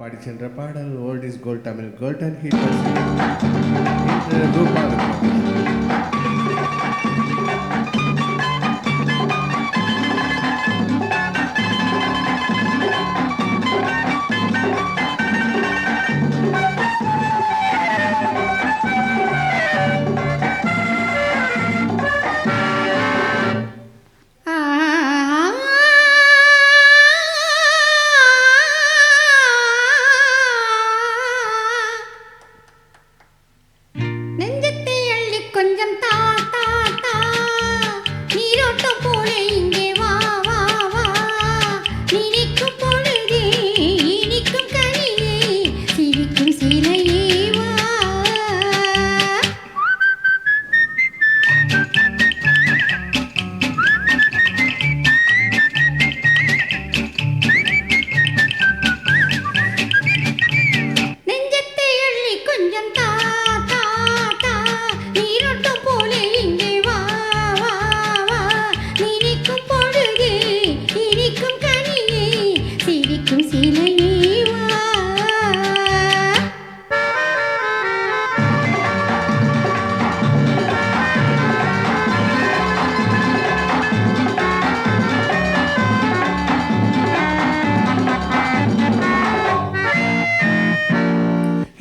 பாடி சென்ற பாடல் old is gold Tamil golden hit இன்று இருக்கும்.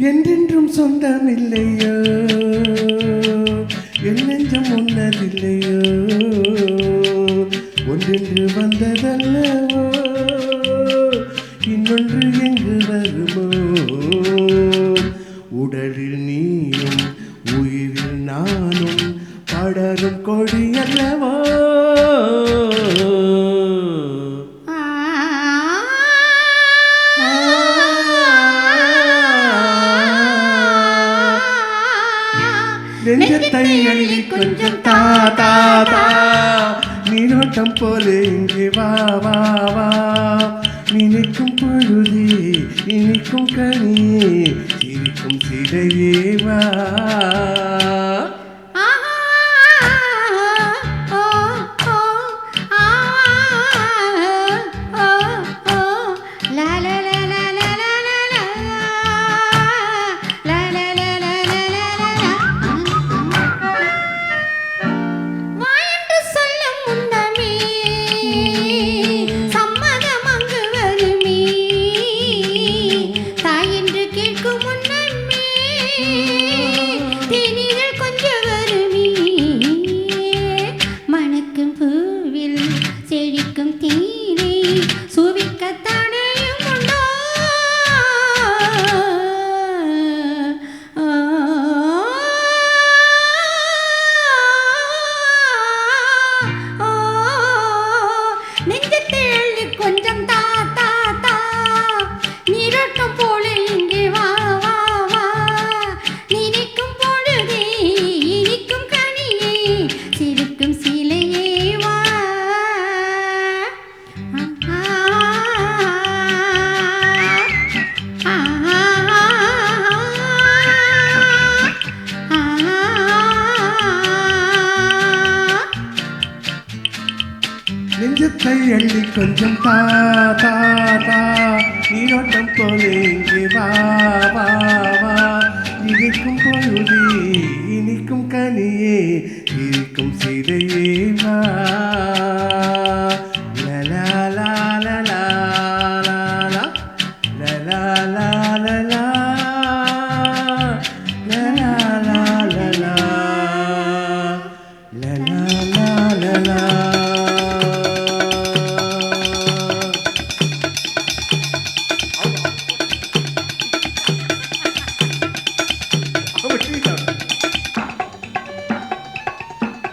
என்றென்றும் சொந்தம் இல்லையோ என்னென்றும் உடலில் நீயும் உயிரில் நானும் படரும் கொடி அல்லவோ நெஞ்சத்தை அள்ளி கொஞ்சம் தா தா தா. நீரோட்டம் போல இங்கே வா வா வா. நினைக்கும் பொழுதே இனிக்கும் கனியே காக்கும் சிறையேவா கொஞ்சம் தா தா தா. நீரோட்டம் போல இங்கே வா வா வா. இனிக்கும் பொழுது இனிக்கும்